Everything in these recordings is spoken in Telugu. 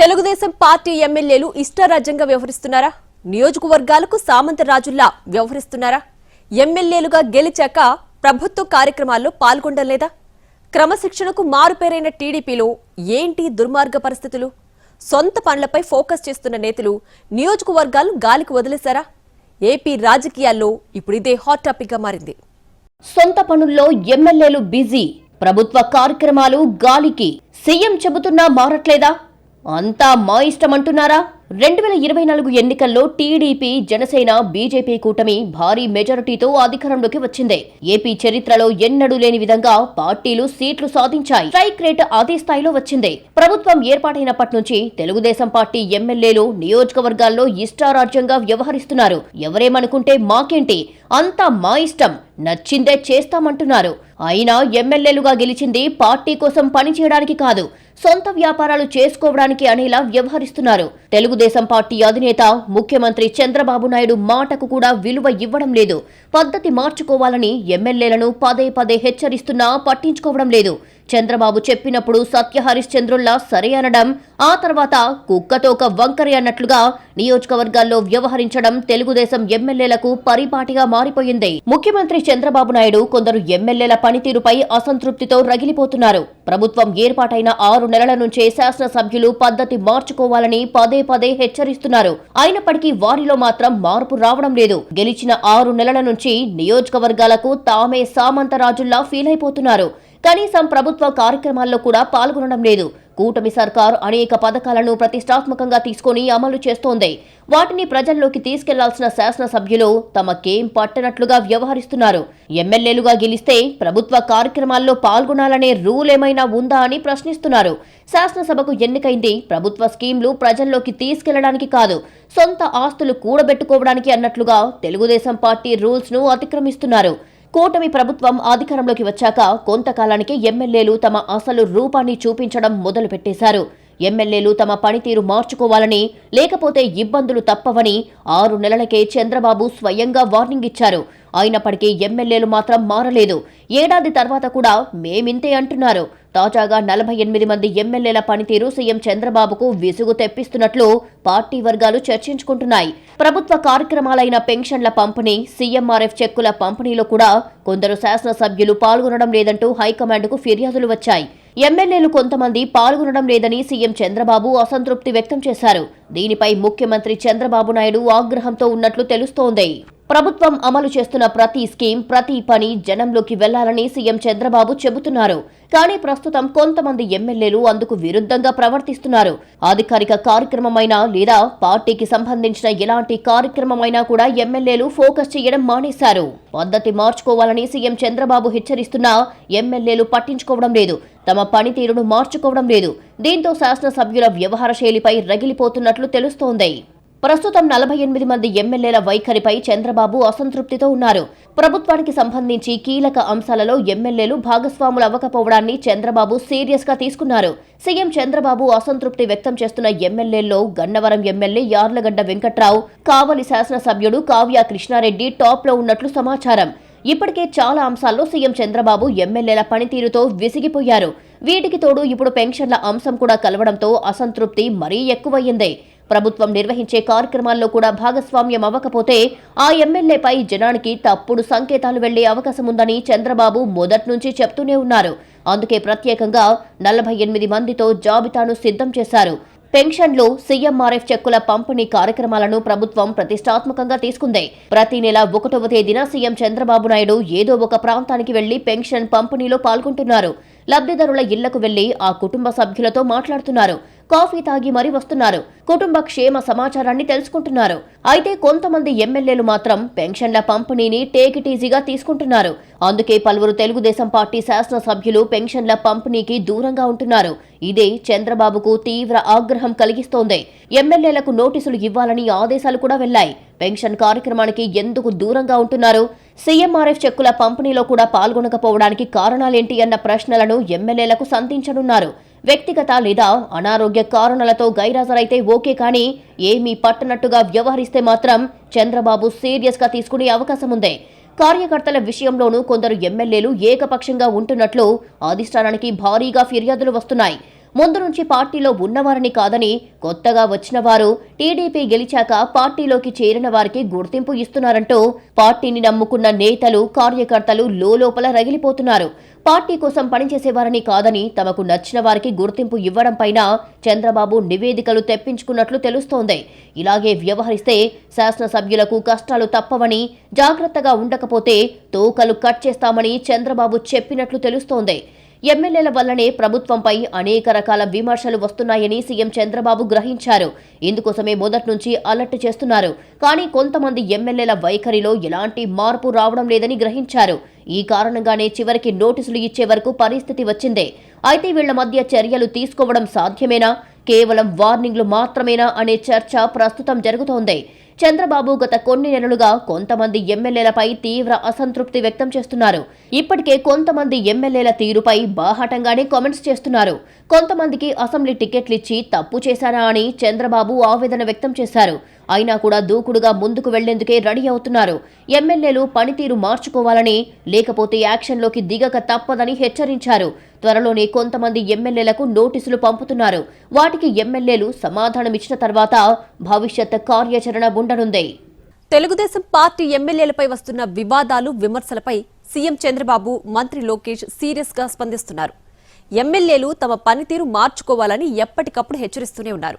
తెలుగుదేశం పార్టీ ఎమ్మెల్యేలు ఇష్టారాజ్యంగా వ్యవహరిస్తున్నారా? నియోజకవర్గాలకు సామంత రాజుల్లా వ్యవహరిస్తున్నారా? ఎమ్మెల్యేలుగా గెలిచాక ప్రభుత్వ కార్యక్రమాల్లో పాల్గొనడం లేదా? క్రమశిక్షణకు మారుపేరైన టీడీపీలో ఏంటి దుర్మార్గ పరిస్థితులు? సొంత పనులపై ఫోకస్ చేస్తున్న నేతలు నియోజకవర్గాలు గాలికి వదిలేశారా? ఏపీ రాజకీయాల్లో ఇప్పుడు ఇదే హాట్ టాపిక్గా మారింది. సొంత పనుల్లో ఎమ్మెల్యేలు బిజీ. ప్రభుత్వ కార్యక్రమాలు గాలికి. సీఎం చెబుతున్నా మారట్లేదా? అంతా మా ఇష్టం అంటున్నారా? రెండు వేల ఇరవై నాలుగు ఎన్నికల్లో టీడీపీ జనసేన బీజేపీ కూటమి భారీ మెజారిటీతో అధికారంలోకి వచ్చింది. ఏపీ చరిత్రలో ఎన్నడూ లేని విధంగా పార్టీలు సీట్లు సాధించాయి. స్ట్రైక్ రేట్ అదే స్థాయిలో వచ్చింది. ప్రభుత్వం ఏర్పాటైనప్పటి నుంచి తెలుగుదేశం పార్టీ ఎమ్మెల్యేలు నియోజకవర్గాల్లో ఇష్టారాజ్యంగా వ్యవహరిస్తున్నారు. ఎవరేమనుకుంటే మాకేంటి? అంతా మా ఇష్టం. నచ్చిందే చేస్తామంటున్నారు. అయినా ఎమ్మెల్యేలుగా గెలిచింది పార్టీ కోసం పనిచేయడానికి కాదు సొంత వ్యాపారాలు చేసుకోవడానికి అనేలా వ్యవహరిస్తున్నారు. తెలుగుదేశం పార్టీ అధినేత ముఖ్యమంత్రి చంద్రబాబు నాయుడు మాటకు కూడా విలువ ఇవ్వడం లేదు. పద్ధతి మార్చుకోవాలని ఎమ్మెల్యేలను పదే పదే హెచ్చరిస్తున్నా పట్టించుకోవడం లేదు. చంద్రబాబు చెప్పినప్పుడు సత్య హరిశ్చంద్రుల్లా సరే అనడం ఆ తర్వాత కుక్కతో ఒక వంకరి అన్నట్లుగా నియోజకవర్గాల్లో వ్యవహరించడం తెలుగుదేశం ఎమ్మెల్యేలకు పరిపాటిగా మారిపోయింది. ముఖ్యమంత్రి చంద్రబాబు నాయుడు కొందరు ఎమ్మెల్యేల పనితీరుపై అసంతృప్తితో రగిలిపోతున్నారు. ప్రభుత్వం ఏర్పాటైన ఆరు నెలల నుంచే శాసనసభ్యులు పద్ధతి మార్చుకోవాలని పదే పదే హెచ్చరిస్తున్నారు. అయినప్పటికీ వారిలో మాత్రం మార్పు రావడం లేదు. గెలిచిన ఆరు నెలల నుంచి నియోజకవర్గాలకు తామే సామంతరాజుల్లా ఫీల్ అయిపోతున్నారు కనీసం ప్రభుత్వ కార్యక్రమాల్లో కూడా పాల్గొనడం లేదు. కూటమి సర్కార్ అనేక పథకాలను ప్రతిష్టాత్మకంగా తీసుకొని అమలు చేస్తోంది. వాటిని ప్రజల్లోకి తీసుకెళ్ళాల్సిన శాసనసభ్యులు తమకేం పట్టనట్లుగా వ్యవహరిస్తున్నారు. ఎమ్మెల్యేలుగా గెలిస్తే ప్రభుత్వ కార్యక్రమాల్లో పాల్గొనాలనే రూల్ ఏమైనా ఉందా అని ప్రశ్నిస్తున్నారు. శాసనసభకు ఎన్నికైంది ప్రభుత్వ స్కీంలు ప్రజల్లోకి తీసుకెళ్ళడానికి కాదు సొంత ఆస్తులు కూడబెట్టుకోవడానికి అన్నట్లుగా తెలుగుదేశం పార్టీ రూల్స్ను అతిక్రమిస్తున్నారు. కూటమి ప్రభుత్వం అధికారంలోకి వచ్చాక కొంతకాలానికి ఎమ్మెల్యేలు తమ అసలు రూపాన్ని చూపించడం మొదలుపెట్టేశారు. ఎమ్మెల్యేలు తమ పనితీరు మార్చుకోవాలని లేకపోతే ఇబ్బందులు తప్పవని ఆరు నెలలకే చంద్రబాబు స్వయంగా వార్నింగ్ ఇచ్చారు. అయినప్పటికీ ఎమ్మెల్యేలు మాత్రం మారలేదు. ఏడాది తర్వాత కూడా మేమింతే అంటున్నారు. తాజాగా నలభై ఎనిమిది మంది ఎమ్మెల్యేల పనితీరు సీఎం చంద్రబాబుకు విసుగు తెప్పిస్తున్నట్లు పార్టీ వర్గాలు చర్చించుకుంటున్నాయి. ప్రభుత్వ కార్యక్రమాలైన పెన్షన్ల పంపిణీ సీఎంఆర్ఎఫ్ చెక్కుల పంపిణీలో కూడా కొందరు శాసనసభ్యులు పాల్గొనడం లేదంటూ హైకమాండ్కు ఫిర్యాదులు వచ్చాయి. ఎమ్మెల్యేలు కొంతమంది పాల్గొనడం లేదని సీఎం చంద్రబాబు అసంతృప్తి వ్యక్తం చేశారు. దీనిపై ముఖ్యమంత్రి చంద్రబాబు నాయుడు ఆగ్రహంతో ఉన్నట్లు తెలుస్తోంది. ప్రభుత్వం అమలు చేస్తున్న ప్రతి స్కీమ్ ప్రతి పని జనంలోకి వెళ్ళాలని సీఎం చంద్రబాబు చెబుతున్నారు. కానీ ప్రస్తుతం కొంతమంది ఎమ్మెల్యేలు అందుకు విరుద్ధంగా ప్రవర్తిస్తున్నారు. అధికారిక కార్యక్రమమైనా లేదా పార్టీకి సంబంధించిన ఎలాంటి కార్యక్రమమైనా కూడా ఎమ్మెల్యేలు ఫోకస్ చేయడం మానేశారు. పద్ధతి మార్చుకోవాలని సీఎం చంద్రబాబు హెచ్చరిస్తున్నా ఎమ్మెల్యేలు పట్టించుకోవడం లేదు. తమ పనితీరును మార్చుకోవడం లేదు. దీంతో శాసనసభ్యుల వ్యవహార శైలిపై రగిలిపోతున్నట్లు తెలుస్తోంది. ప్రస్తుతం నలభై ఎనిమిది మంది ఎమ్మెల్యేల వైఖరిపై చంద్రబాబు అసంతృప్తితో ఉన్నారు. ప్రభుత్వానికి సంబంధించి కీలక అంశాలలో ఎమ్మెల్యేలు భాగస్వాములు అవ్వకపోవడాన్ని చంద్రబాబు సీరియస్గా తీసుకున్నారు. సీఎం చంద్రబాబు అసంతృప్తి వ్యక్తం చేస్తున్న ఎమ్మెల్యేల్లో గన్నవరం ఎమ్మెల్యే యార్లగడ్డ వెంకట్రావు కావలి శాసనసభ్యుడు కావ్య కృష్ణారెడ్డి టాప్లో ఉన్నట్లు సమాచారం. ఇప్పటికే చాలా అంశాల్లో సీఎం చంద్రబాబు ఎమ్మెల్యేల పనితీరుతో విసిగిపోయారు. వీటికి తోడు ఇప్పుడు పెన్షన్ల అంశం కూడా కలవడంతో అసంతృప్తి మరీ ఎక్కువయ్యింది. ప్రభుత్వం నిర్వహించే కార్యక్రమాల్లో కూడా భాగస్వామ్యం అవ్వకపోతే ఆ ఎమ్మెల్యేపై జనానికి తప్పుడు సంకేతాలు వెళ్ళే అవకాశం ఉందని చంద్రబాబు మొదటి నుంచి చెప్తూనే ఉన్నారు. అందుకే ప్రత్యేకంగా నలభై ఎనిమిది మందితో జాబితాను సిద్ధం చేశారు. పెన్షన్లు సీఎంఆర్ఎఫ్ చెక్కుల పంపిణీ కార్యక్రమాలను ప్రభుత్వం ప్రతిష్టాత్మకంగా తీసుకుంది. ప్రతి నెల ఒకటవ తేదీన సీఎం చంద్రబాబు నాయుడు ఏదో ఒక ప్రాంతానికి వెళ్ళి పెన్షన్ పంపిణీలో పాల్గొంటున్నారు. లబ్ధిదారుల ఇళ్ళకు వెళ్ళి ఆ కుటుంబ సభ్యులతో మాట్లాడుతున్నారు. కాఫీ తాగి మరీ వస్తున్నారు. కుటుంబ క్షేమ సమాచారాన్ని తెలుసుకుంటున్నారు. అయితే కొంతమంది ఎమ్మెల్యేలు మాత్రం పెన్షన్ల పంపిణీని టేకిటీజీగా తీసుకుంటున్నారు. అందుకే పలువురు తెలుగుదేశం పార్టీ శాసనసభ్యులు పెన్షన్ల పంపిణీకి దూరంగా ఉంటున్నారు. ఇదే చంద్రబాబుకు తీవ్ర ఆగ్రహం కలిగిస్తోంది. ఎమ్మెల్యేలకు నోటీసులు ఇవ్వాలని ఆదేశాలు కూడా వెళ్ళాయి పెన్షన్ కార్యక్రమానికి ఎందుకు దూరంగా ఉంటున్నారు? సీఎంఆర్ఎఫ్ చెక్కుల పంపిణీలో కూడా పాల్గొనకపోవడానికి కారణాలేంటి అన్న ప్రశ్నలను ఎమ్మెల్యేలకు సంధించనున్నారు. వ్యక్తిగత లేదా అనారోగ్య కారణాలతో గైరాజరైతే ఓకే కానీ ఏమీ పట్టనట్టుగా వ్యవహరిస్తే మాత్రం చంద్రబాబు సీరియస్గా తీసుకునే అవకాశం ఉంది. కార్యకర్తల విషయంలోనూ కొందరు ఎమ్మెల్యేలు ఏకపక్షంగా ఉంటున్నట్లు అధిష్టానానికి భారీగా ఫిర్యాదులు వస్తున్నాయి. ముందు నుంచి పార్టీలో ఉన్నవారని కాదని కొత్తగా వచ్చిన వారు టీడీపీ గెలిచాక పార్టీలోకి చేరిన వారికి గుర్తింపు ఇస్తున్నారంటూ పార్టీని నమ్ముకున్న నేతలు కార్యకర్తలు లోపల రగిలిపోతున్నారు. పార్టీ కోసం పనిచేసేవారని కాదని తమకు నచ్చిన వారికి గుర్తింపు ఇవ్వడం పైన చంద్రబాబు నివేదికలు తెప్పించుకున్నట్లు తెలుస్తోంది. ఇలాగే వ్యవహరిస్తే శాసనసభ్యులకు కష్టాలు తప్పవని జాగ్రత్తగా ఉండకపోతే తోకలు కట్ చేస్తామని చంద్రబాబు చెప్పినట్లు తెలుస్తోంది. ఎమ్మెల్యేల వల్లనే ప్రభుత్వంపై అనేక రకాల విమర్శలు వస్తున్నాయని సీఎం చంద్రబాబు గ్రహించారు. ఇందుకోసమే మొదటి నుంచి అలర్ట్ చేస్తున్నారు. కానీ కొంతమంది ఎమ్మెల్యేల వైఖరిలో ఎలాంటి మార్పు రావడం లేదని గ్రహించారు. ఈ కారణంగానే చివరికి నోటీసులు ఇచ్చే వరకు పరిస్థితి వచ్చిందే. అయితే వీళ్ళ మధ్య చర్యలు తీసుకోవడం సాధ్యమేనా? కేవలం వార్నింగ్లు మాత్రమేనా? అనే చర్చ ప్రస్తుతం జరుగుతోంది. చంద్రబాబు గత కొన్ని నెలలుగా కొంతమంది ఎమ్మెల్యేలపై తీవ్ర అసంతృప్తి వ్యక్తం చేస్తున్నారు. ఇప్పటికే కొంతమంది ఎమ్మెల్యేల తీరుపై బాహాటంగానే కామెంట్స్ చేస్తున్నారు. కొంతమందికి అసెంబ్లీ టికెట్లు ఇచ్చి తప్పు చేశారా అని చంద్రబాబు ఆవేదన వ్యక్తం చేశారు. అయినా కూడా దూకుడుగా ముందుకు వెళ్ళేందుకే రెడీ అవుతున్నారు. ఎమ్మెల్యేలు పనితీరు మార్చుకోవాలని లేకపోతే యాక్షన్లోకి దిగక తప్పదని హెచ్చరించారు. త్వరలోనే కొంతమంది ఎమ్మెల్యేలకు నోటీసులు పంపుతున్నారు. వాటికి ఎమ్మెల్యేలు సమాధానమిచ్చిన తర్వాత భవిష్యత్ కార్యాచరణ ఉండనుంది. తెలుగుదేశం పార్టీ ఎమ్మెల్యేలపై వస్తున్న వివాదాలు విమర్శలపై సీఎం చంద్రబాబు మంత్రి లోకేష్ సీరియస్గా స్పందిస్తున్నారు. ఎమ్మెల్యేలు తమ పనితీరు మార్చుకోవాలని ఎప్పటికప్పుడు హెచ్చరిస్తూనే ఉన్నారు.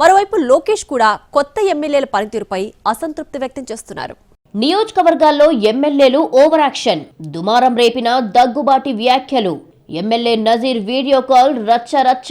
మరోవైపు లోకేష్ కూడా కొత్త ఎమ్మెల్యేల పనితీరుపై అసంతృప్తి వ్యక్తం చేస్తున్నారు. నియోజకవర్గాల్లో ఎమ్మెల్యేలు ఓవర్ యాక్షన్ దుమారం రేపిన దగ్గుబాటి వ్యాఖ్యలు. ఎమ్మెల్యే నజీర్ వీడియో కాల్ రచ్చ రచ్చ.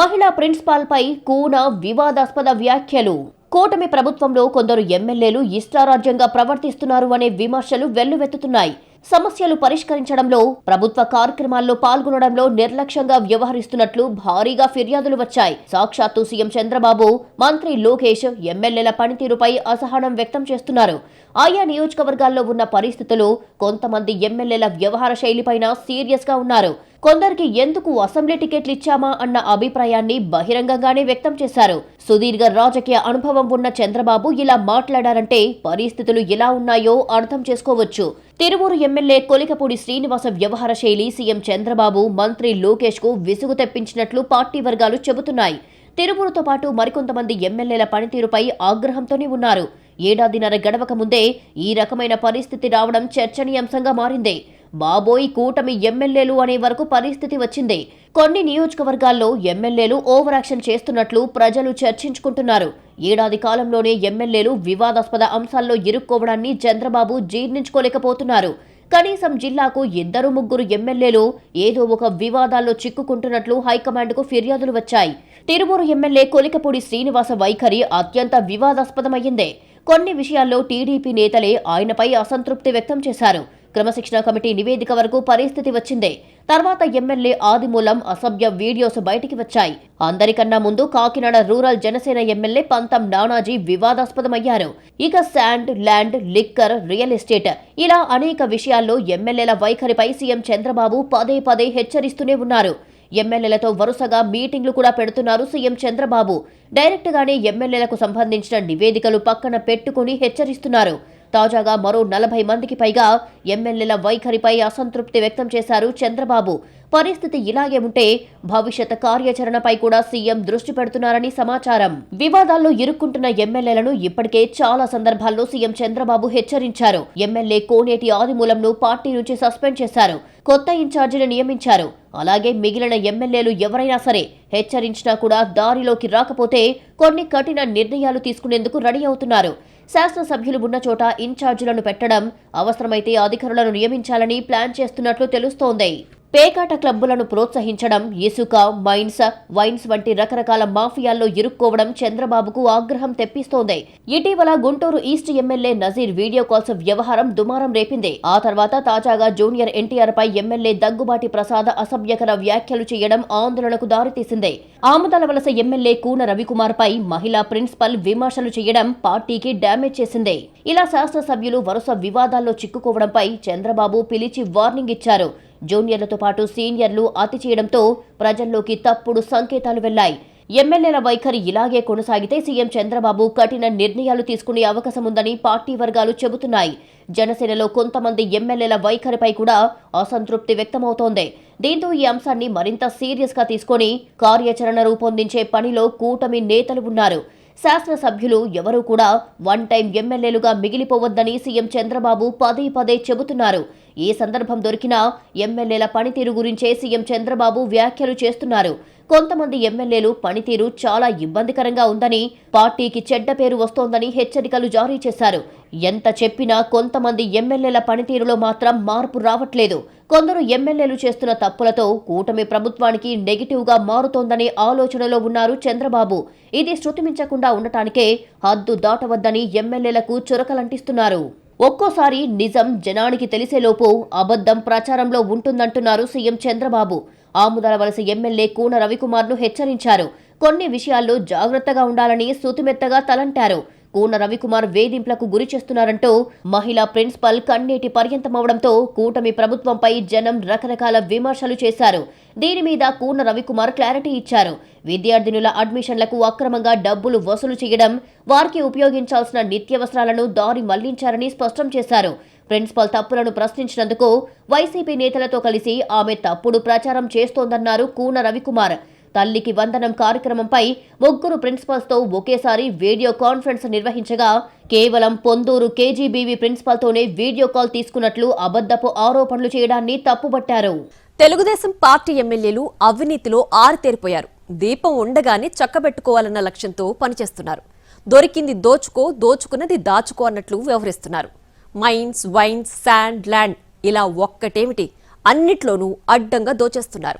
మహిళా ప్రిన్సిపాల్ పై కూన వివాదాస్పద వ్యాఖ్యలు. కూటమి ప్రభుత్వంలో కొందరు ఎమ్మెల్యేలు ఇష్టారాజ్యంగా ప్రవర్తిస్తున్నారు అనే విమర్శలు వెల్లువెత్తుతున్నాయి. సమస్యలు పరిష్కరించడంలో ప్రభుత్వ కార్యక్రమాల్లో పాల్గొనడంలో నిర్లక్ష్యంగా వ్యవహరిస్తున్నట్లు భారీగా ఫిర్యాదులు వచ్చాయి. సాక్షాత్తు సీఎం చంద్రబాబు మంత్రి లోకేష్ ఎమ్మెల్యేల పనితీరుపై అసహనం వ్యక్తం చేస్తున్నారు. ఆయా నియోజకవర్గాల్లో ఉన్న పరిస్థితులు కొంతమంది ఎమ్మెల్యేల వ్యవహార శైలిపైన సీరియస్గా ఉన్నారు. కొందరికి ఎందుకు అసెంబ్లీ టికెట్లు ఇచ్చామా అన్న అభిప్రాయాన్ని బహిరంగంగానే వ్యక్తం చేశారు. సుదీర్ఘ రాజకీయ అనుభవం ఉన్న చంద్రబాబు ఇలా మాట్లాడారంటే పరిస్థితులు ఎలా ఉన్నాయో అర్థం చేసుకోవచ్చు. తిరువూరు ఎమ్మెల్యే కొలికపూడి శ్రీనివాస వ్యవహార శైలి సీఎం చంద్రబాబు మంత్రి లోకేష్కు విసుగు తెప్పించినట్లు పార్టీ వర్గాలు చెబుతున్నాయి. తిరువురుతో పాటు మరికొంతమంది ఎమ్మెల్యేల పనితీరుపై ఆగ్రహంతోనే ఉన్నారు. ఏడాదిన్నర గడవక ముందే ఈ రకమైన పరిస్థితి రావడం చర్చనీయాంశంగా మారింది. బాబోయ్ కూటమి ఎమ్మెల్యేలు అనే వరకు పరిస్థితి వచ్చింది. కొన్ని నియోజకవర్గాల్లో ఎమ్మెల్యేలు ఓవర్ యాక్షన్ చేస్తున్నట్లు ప్రజలు చర్చించుకుంటున్నారు. ఏడాది కాలంలోనే ఎమ్మెల్యేలు వివాదాస్పద అంశాల్లో ఇరుక్కోవడాన్ని చంద్రబాబు జీర్ణించుకోలేకపోతున్నారు. కనీసం జిల్లాకు ఇద్దరు ముగ్గురు ఎమ్మెల్యేలు ఏదో ఒక వివాదాల్లో చిక్కుకుంటున్నట్లు హైకమాండ్కు ఫిర్యాదులు వచ్చాయి. తిరుమూరు ఎమ్మెల్యే కొలికపూడి శ్రీనివాస వైఖరి అత్యంత వివాదాస్పదమయ్యిందే కొన్ని విషయాల్లో టీడీపీ నేతలే ఆయనపై అసంతృప్తి వ్యక్తం చేశారు. క్రమశిక్షణ కమిటీ నివేదిక వరకు పరిస్థితి వచ్చిందే. తర్వాత ఎమ్మెల్యే ఆదిమూలం అసభ్య వీడియోస్ బయటికి వచ్చాయి. అందరికన్నా ముందు కాకినాడ రూరల్ జనసేన ఎమ్మెల్యే పంతం నానాజీ వివాదాస్పదమయ్యారు. ఇక sand land liquor real estate ఇలా అనేక విషయాల్లో ఎమ్మెల్యేల వైఖరిపై సీఎం చంద్రబాబు పదే పదే హెచ్చరిస్తూనే ఉన్నారు. ఎమ్మెల్యేలతో వరుసగా మీటింగ్లు కూడా పెడుతున్నారు సీఎం చంద్రబాబు. డైరెక్ట్గానే ఎమ్మెల్యేలకు సంబంధించిన నివేదికలు పక్కన పెట్టుకుని హెచ్చరిస్తున్నారు. తాజాగా మరో నలభై మందికి పైగా ఎమ్మెల్యేల వైఖరిపై అసంతృప్తి వ్యక్తం చేశారు చంద్రబాబు. పరిస్థితి ఇలాగే ఉంటే భవిష్యత్ కార్యాచరణపై కూడా సీఎం దృష్టి పెడుతున్నారని సమాచారం. వివాదాల్లో ఇరుక్కుంటున్న ఎమ్మెల్యేలను ఇప్పటికే చాలా సందర్భాల్లో సీఎం చంద్రబాబు హెచ్చరించారు. ఎమ్మెల్యే కోనేటి ఆదిమూలంను పార్టీ నుంచి సస్పెండ్ చేశారు. కొత్త ఇన్ఛార్జిని నియమించారు. అలాగే మిగిలిన ఎమ్మెల్యేలు ఎవరైనా సరే హెచ్చరించినా కూడా దారిలోకి రాకపోతే కొన్ని కఠిన నిర్ణయాలు తీసుకునేందుకు రెడీ అవుతున్నారు. శాసనసభ్యులు ఉన్న చోట ఇన్ఛార్జీలను పెట్టడం అవసరమైతే అధికారులను నియమించాలని ప్లాన్ చేస్తున్నట్లు తెలుస్తోంది. పేకాట క్లబ్బులను ప్రోత్సహించడం ఇసుక మైన్స్ వైన్స్ వంటి రకరకాల మాఫియాల్లో ఇరుక్కోవడం చంద్రబాబుకు ఆగ్రహం తెప్పిస్తోంది. ఇటీవల Guntur east MLA Nazeer video calls వ్యవహారం దుమారం రేపింది. ఆ తర్వాత తాజాగా జూనియర్ ఎన్టీఆర్ పై ఎమ్మెల్యే దగ్గుబాటి ప్రసాద అసభ్యకర వ్యాఖ్యలు చేయడం ఆందోళనకు దారితీసింది. ఆముదాల వలస ఎమ్మెల్యే కూన రవికుమార్ పై మహిళా ప్రిన్సిపల్ విమర్శలు చేయడం పార్టీకి డ్యామేజ్ చేసింది. ఇలా శాసనసభ్యులు వరుస వివాదాల్లో చిక్కుకోవడంపై చంద్రబాబు పిలిచి వార్నింగ్ ఇచ్చారు. జూనియర్లతో పాటు సీనియర్లు అతి చేయడంతో ప్రజల్లోకి తప్పుడు సంకేతాలు వెళ్ళాయి ఎమ్మెల్యేల వైఖరి ఇలాగే కొనసాగితే సీఎం చంద్రబాబు కఠిన నిర్ణయాలు తీసుకునే అవకాశం ఉందని పార్టీ వర్గాలు చెబుతున్నాయి. జనసేనలో కొంతమంది ఎమ్మెల్యేల వైఖరిపై కూడా అసంతృప్తి వ్యక్తమవుతోంది. దీంతో ఈ అంశాన్ని మరింత సీరియస్గా తీసుకొని కార్యాచరణ రూపొందించే పనిలో కూటమి నేతలు ఉన్నారు. శాసనసభ్యులు ఎవరూ కూడా వన్ టైం ఎమ్మెల్యేలుగా మిగిలిపోవద్దని సీఎం చంద్రబాబు పదే పదే చెబుతున్నారు. ఏ సందర్భం దొరికినా ఎమ్మెల్యేల పనితీరు గురించే సీఎం చంద్రబాబు వ్యాఖ్యలు చేస్తున్నారు. కొంతమంది ఎమ్మెల్యేలు పనితీరు చాలా ఇబ్బందికరంగా ఉందని పార్టీకి చెడ్డ పేరు వస్తోందని హెచ్చరికలు జారీ చేశారు. ఎంత చెప్పినా కొంతమంది ఎమ్మెల్యేల పనితీరులో మాత్రం మార్పు రావట్లేదు. కొందరు ఎమ్మెల్యేలు చేస్తున్న తప్పులతో కూటమి ప్రభుత్వానికి నెగిటివ్గా మారుతోందనే ఆలోచనలో ఉన్నారు చంద్రబాబు. ఇది శృతిమించకుండా ఉండటానికే హద్దు దాటవద్దని ఎమ్మెల్యేలకు చురకలంటిస్తున్నారు. ఒక్కోసారి నిజం జనానికి తెలిసేలోపు అబద్ధం ప్రచారంలో ఉంటుందంటున్నారు సీఎం చంద్రబాబు. ఆముదల వలస ఎమ్మెల్యే కూన రవికుమార్ను హెచ్చరించారు. కొన్ని విషయాల్లో జాగ్రత్తగా ఉండాలని సుతిమెత్తగా తలంటారు. కూన రవికుమార్ వేధింపులకు గురి చేస్తున్నారంటూ మహిళా ప్రిన్సిపల్ కన్నీటి పర్యంతమవడంతో కూటమి ప్రభుత్వంపై జనం రకరకాల విమర్శలు చేశారు. దీని మీద కూన రవికుమార్ క్లారిటీ ఇచ్చారు. విద్యార్థినుల అడ్మిషన్లకు అక్రమంగా డబ్బులు వసూలు చేయడం వారికి ఉపయోగించాల్సిన నిత్యవసరాలను దారి మళ్ళించారని స్పష్టం చేశారు. ప్రిన్సిపల్ తప్పులను ప్రశ్నించినందుకు వైసీపీ నేతలతో కలిసి ఆమె తప్పుడు ప్రచారం చేస్తోందన్నారు కూన రవికుమార్. తల్లికి వందనం కార్యక్రమంపై ముగ్గురు ప్రిన్సిపల్స్తో ఒకేసారి వీడియో కాన్ఫరెన్స్ నిర్వహించగా కేవలం పొందూరు కేజీబీవీ ప్రిన్సిపల్తోనే వీడియో కాల్ తీసుకున్నట్లు అబద్ధపు ఆరోపణలు చేయడాన్ని తప్పుబట్టారు. తెలుగుదేశం పార్టీ ఎమ్మెల్యేలు అవినీతిలో ఆరితేరిపోయారు. దీపం ఉండగానే చక్కబెట్టుకోవాలన్న లక్ష్యంతో పనిచేస్తున్నారు. దొరికింది దోచుకో దోచుకున్నది దాచుకో అన్నట్లు వ్యవహరిస్తున్నారు మైన్స్ వైన్స్ శాండ్ ల్యాండ్ ఇలా ఒక్కటేమిటి? అన్నిట్లోనూ అడ్డంగా దోచేస్తున్నారు.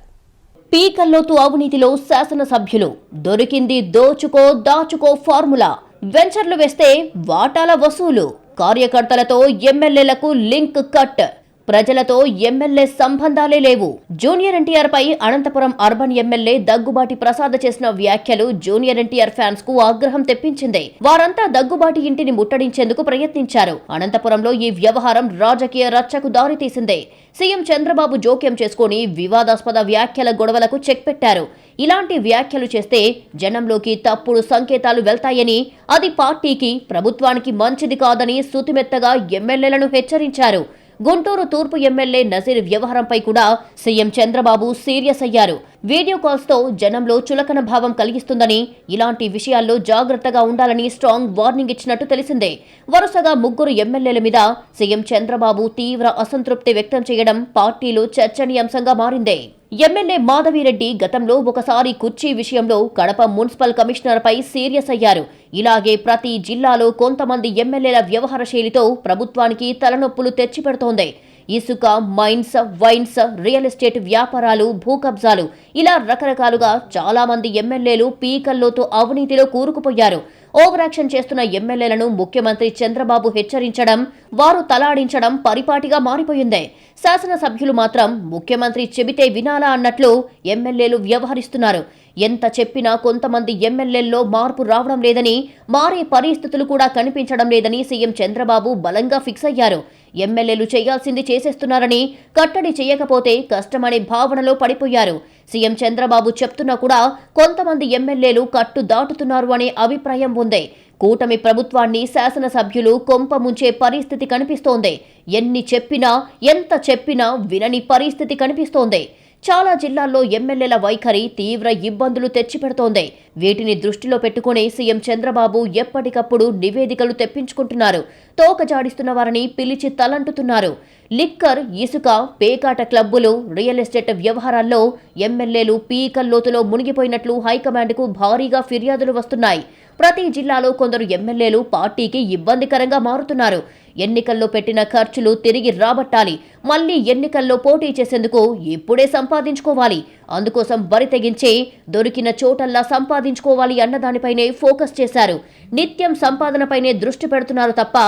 పీకల్లోతు అవినీతిలో శాసనసభ్యులు దొరికింది దోచుకో దాచుకో ఫార్ములా. వెంచర్లు వేస్తే వాటాల వసూలు. కార్యకర్తలతో ఎమ్మెల్యేలకు లింక్ కట్. ప్రజలతో ఎమ్మెల్యే సంబంధాలే లేవు. జూనియర్ ఎన్టీఆర్ పై అనంతపురం అర్బన్ ఎమ్మెల్యే దగ్గుబాటి ప్రసాద్ చేసిన వ్యాఖ్యలు జూనియర్ ఎన్టీఆర్ ఫ్యాన్స్కు ఆగ్రహం తెప్పించింది. వారంతా దగ్గుబాటి ఇంటిని ముట్టడించేందుకు ప్రయత్నించారు. అనంతపురంలో ఈ వ్యవహారం రాజకీయ రచ్చకు దారితీసింది. సీఎం చంద్రబాబు జోక్యం చేసుకుని వివాదాస్పద వ్యాఖ్యల గొడవలకు చెక్ పెట్టారు. ఇలాంటి వ్యాఖ్యలు చేస్తే జనంలోకి తప్పుడు సంకేతాలు వెళ్తాయని అది పార్టీకి ప్రభుత్వానికి మంచిది కాదని సుతిమెత్తగా ఎమ్మెల్యేలను హెచ్చరించారు. గుంటూరు తూర్పు ఎమ్మెల్యే నజీర్ వ్యవహారంపై కూడా సీఎం చంద్రబాబు సీరియస్ అయ్యారు. వీడియో కాల్స్తో జనంలో చులకన భావం కలిగిస్తుందని ఇలాంటి విషయాల్లో జాగ్రత్తగా ఉండాలని స్ట్రాంగ్ వార్నింగ్ ఇచ్చినట్టు తెలిసిందే. వరుసగా ముగ్గురు ఎమ్మెల్యేల మీద సీఎం చంద్రబాబు తీవ్ర అసంతృప్తి వ్యక్తం చేయడం పార్టీలో చర్చనీయాంశంగా మారింది. ఎమ్మెల్యే మాధవిరెడ్డి గతంలో ఒకసారి కుర్చీ విషయంలో కడప మున్సిపల్ కమిషనర్పై సీరియస్ అయ్యారు. ఇలాగే ప్రతి జిల్లాలో కొంతమంది ఎమ్మెల్యేల వ్యవహార శైలితో ప్రభుత్వానికి తలనొప్పులు తెచ్చిపెడుతోంది. ఇసుక మైన్స్ వైన్స్ రియల్ ఎస్టేట్ వ్యాపారాలు భూ కబ్జాలు ఇలా రకరకాలుగా చాలా మంది ఎమ్మెల్యేలు పీకల్లోతో అవినీతిలో కూరుకుపోయారు. ఓవరాక్షన్ చేస్తున్న ఎమ్మెల్యేలను ముఖ్యమంత్రి చంద్రబాబు హెచ్చరించడం వారు తలాడించడం పరిపాటిగా మారిపోయింది. శాసనసభ్యులు మాత్రం ముఖ్యమంత్రి చెబితే వినాలా అన్నట్లు ఎమ్మెల్యేలు వ్యవహరిస్తున్నారు. ఎంత చెప్పినా కొంతమంది ఎమ్మెల్యేల్లో మార్పు రావడం లేదని మారే పరిస్థితులు కూడా కనిపించడం లేదని సీఎం చంద్రబాబు బలంగా ఫిక్స్ అయ్యారు. ఎమ్మెల్యేలు చేయాల్సింది చేసేస్తున్నారని కట్టడి చేయకపోతే కష్టమనే భావనలో పడిపోయారు. సీఎం చంద్రబాబు చెప్తున్నా కూడా కొంతమంది ఎమ్మెల్యేలు కట్టు దాటుతున్నారు అనే అభిప్రాయం ఉంది. కూటమి ప్రభుత్వాన్ని శాసనసభ్యులు కొంప ముంచే పరిస్థితి కనిపిస్తోంది. ఎన్ని చెప్పినా ఎంత చెప్పినా వినని పరిస్థితి కనిపిస్తోంది. చాలా జిల్లాల్లో ఎమ్మెల్యేల వైఖరి తీవ్ర ఇబ్బందులు తెచ్చిపెడుతోంది. వీటిని దృష్టిలో పెట్టుకుని సీఎం చంద్రబాబు ఎప్పటికప్పుడు నివేదికలు తెప్పించుకుంటున్నారు. తోక జాడిస్తున్న వారిని పిలిచి తలంటుతున్నారు. లిక్కర్ ఇసుక పేకాట క్లబ్బులు రియల్ ఎస్టేట్ వ్యవహారాల్లో ఎమ్మెల్యేలు పీకల్లోతులో మునిగిపోయినట్లు హైకమాండ్కు భారీగా ఫిర్యాదులు వస్తున్నాయి. ప్రతి జిల్లాలో కొందరు ఎమ్మెల్యేలు పార్టీకి ఇబ్బందికరంగా మారుతున్నారు. ఎన్నికల్లో పెట్టిన ఖర్చులు తిరిగి రాబట్టాలి. మళ్ళీ ఎన్నికల్లో పోటీ చేసేందుకు ఇప్పుడే సంపాదించుకోవాలి. అందుకోసం బరి తెగించి దొరికిన చోటల్లా సంపాదించుకోవాలి అన్నదానిపైనే ఫోకస్ చేశారు. నిత్యం సంపాదనపైనే దృష్టి పెడుతున్నారు తప్ప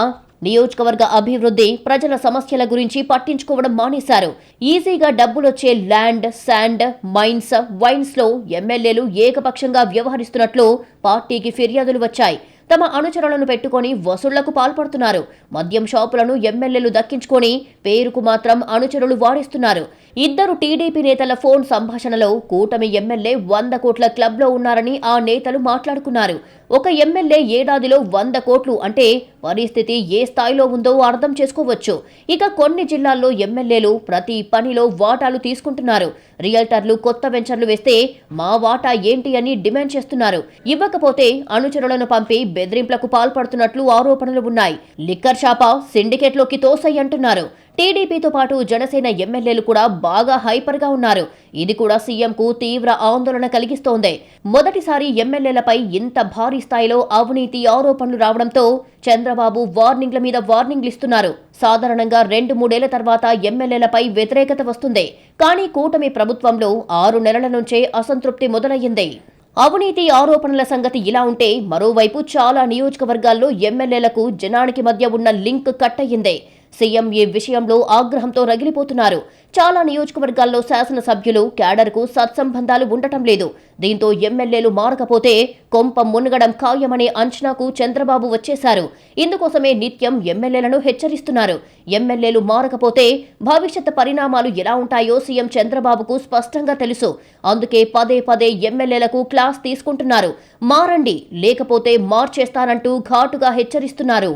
నియోజకవర్గ అభివృద్ధి ప్రజల సమస్యల గురించి పట్టించుకోవడం మానేశారు. ఈజీగా డబ్బులొచ్చే ల్యాండ్ శాండ్ మైన్స్ వైన్స్లో ఎమ్మెల్యేలు ఏకపక్షంగా వ్యవహరిస్తున్నట్లు పార్టీకి ఫిర్యాదులు వచ్చాయి. తమ అనుచరులను పెట్టుకొని వసూళ్ళకు పాల్పడుతున్నారు. మద్యం షాపులను ఎమ్మెల్యేలు దక్కించుకొని పేరుకు మాత్రం అనుచరులు వాడిస్తున్నారు. ఇద్దరు టీడీపీ నేతల ఫోన్ సంభాషణలో కూటమి ఎమ్మెల్యే వంద కోట్ల క్లబ్లో ఉన్నారని ఆ నేతలు మాట్లాడుకున్నారు. ఒక ఎమ్మెల్యే ఏడాదిలో వంద కోట్లు అంటే పరిస్థితి ఏ స్థాయిలో ఉందో అర్థం చేసుకోవచ్చు. ఇక కొన్ని జిల్లాల్లో ఎమ్మెల్యేలు ప్రతి పనిలో వాటాలు తీసుకుంటున్నారు. రియల్టర్లు కొత్త వెంచర్లు వేస్తే మా వాటా ఏంటి అని డిమాండ్ చేస్తున్నారు. ఇవ్వకపోతే అనుచరులను పంపి బెదిరింపులకు పాల్పడుతున్నట్లు ఆరోపణలు ఉన్నాయి. లిక్కర్ షాపా సిండికేట్లోకి తోసై అంటున్నారు. టీడీపీతో పాటు జనసేన ఎమ్మెల్యేలు కూడా బాగా హైపర్గా ఉన్నారు. ఇది కూడా సీఎంకు తీవ్ర ఆందోళన కలిగిస్తోంది. మొదటిసారి ఎమ్మెల్యేలపై ఇంత భారీ స్థాయిలో అవినీతి ఆరోపణలు రావడంతో చంద్రబాబు వార్నింగ్ల మీద వార్నింగ్లు ఇస్తున్నారు. సాధారణంగా రెండు మూడేళ్ళ తర్వాత ఎమ్మెల్యేలపై వ్యతిరేకత వస్తుంది. కానీ కూటమి ప్రభుత్వంలో ఆరు నెలల నుంచే అసంతృప్తి మొదలయ్యింది. అవినీతి ఆరోపణల సంగతి ఇలా ఉంటే మరోవైపు చాలా నియోజకవర్గాల్లో ఎమ్మెల్యేలకు జనానికి మధ్య ఉన్న లింక్ కట్ అయ్యింది సీఎం ఈ విషయంలో ఆగ్రహంతో రగిలిపోతున్నారు. చాలా నియోజకవర్గాల్లో శాసనసభ్యులు క్యాడర్కు సత్సంబంధాలు ఉండటం లేదు. దీంతో ఎమ్మెల్యేలు మారకపోతే కొంప మునగడం ఖాయమనే అంచనాకు చంద్రబాబు వచ్చేశారు. ఇందుకోసమే నిత్యం ఎమ్మెల్యేలను హెచ్చరిస్తున్నారు. ఎమ్మెల్యేలు మారకపోతే భవిష్యత్ పరిణామాలు ఎలా ఉంటాయో సీఎం చంద్రబాబుకు స్పష్టంగా తెలుసు. అందుకే పదే పదే ఎమ్మెల్యేలకు క్లాస్ తీసుకుంటున్నారు. మారండి లేకపోతే మార్చేస్తానంటూ ఘాటుగా హెచ్చరిస్తున్నారు.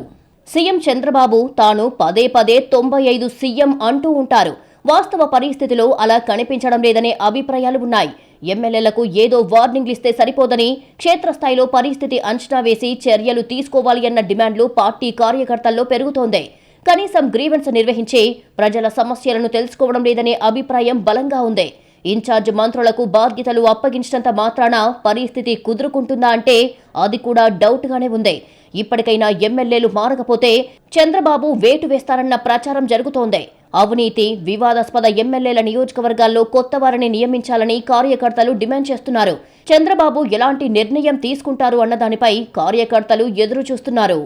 సీఎం చంద్రబాబు తాను పదే పదే తొంభై ఐదు సీఎం అంటూ ఉంటారు. వాస్తవ పరిస్థితిలో అలా కనిపించడం లేదనే అభిప్రాయాలు ఉన్నాయి. ఎమ్మెల్యేలకు ఏదో వార్నింగ్లు ఇస్తే సరిపోదని క్షేత్రస్థాయిలో పరిస్థితి అంచనా వేసి చర్యలు తీసుకోవాలి అన్న డిమాండ్లు పార్టీ కార్యకర్తల్లో పెరుగుతోంది. కనీసం గ్రీవెన్స్ నిర్వహించి ప్రజల సమస్యలను తెలుసుకోవడం లేదనే అభిప్రాయం బలంగా ఉంది. ఇన్ఛార్జ్ మంత్రులకు బాధ్యతలు అప్పగించినంత మాత్రాన పరిస్థితి కుదురుకుంటుందా అంటే అది కూడా డౌట్గానే ఉంది. ఇప్పటికైనా ఎమ్మెల్యేలు మారకపోతే చంద్రబాబు వేటు వేస్తారన్న ప్రచారం జరుగుతోంది. అవినీతి వివాదాస్పద ఎమ్మెల్యేల నియోజకవర్గాల్లో కొత్త వారిని నియమించాలని కార్యకర్తలు డిమాండ్ చేస్తున్నారు. చంద్రబాబు ఎలాంటి నిర్ణయం తీసుకుంటారు అన్న దానిపై కార్యకర్తలు ఎదురు చూస్తున్నారు